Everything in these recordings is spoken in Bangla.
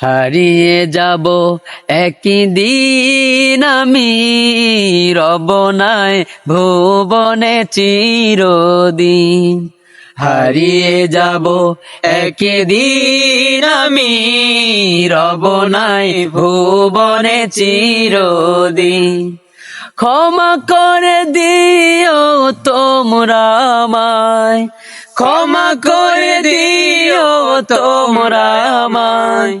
হারিয়ে যাব একদিন আমি। রব নাই ভুবনে চিরদিন। হারিয়ে যাব একদিন আমি। রব নাই ভুবনে চিরদিন। ক্ষমা করে দিও তোমরা আমায়। ক্ষমা করে দিও তোমরা আমায়।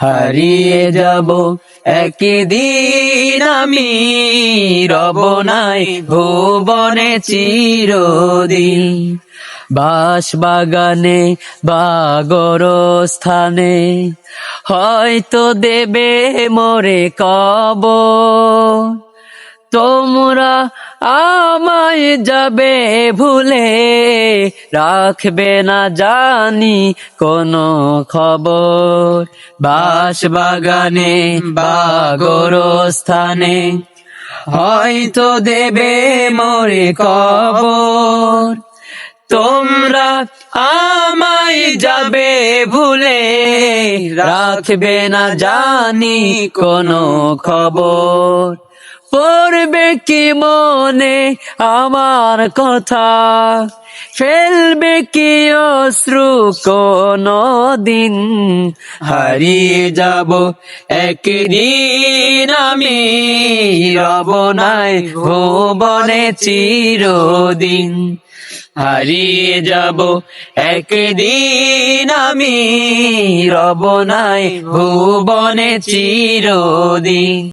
হারিয়ে যাব একদিন আমি। রব নাই ভুবনে চিরদিন। বাস বাগানে বাগর স্থানে হয়তো দেবে মরে কব তোমরা আমায় যাবে ভুলে রাখবে না জানি কোনো খবর। বাস বাগানে বাগর স্থানে হয়তো দেবে মোরে কবর। তোমরা আমায় যাবে ভুলে রাখবে না জানি কোনো খবর। পড়বে কি মনে আমার কথা? ফেলবে কি অশ্রু দিন হারিয়ে যাব একদিন আমি, রব নাই ভুবনে চিরদিন। হারিয়ে যাব একদিন আমি, রব নাই ভুবনে চিরদিন।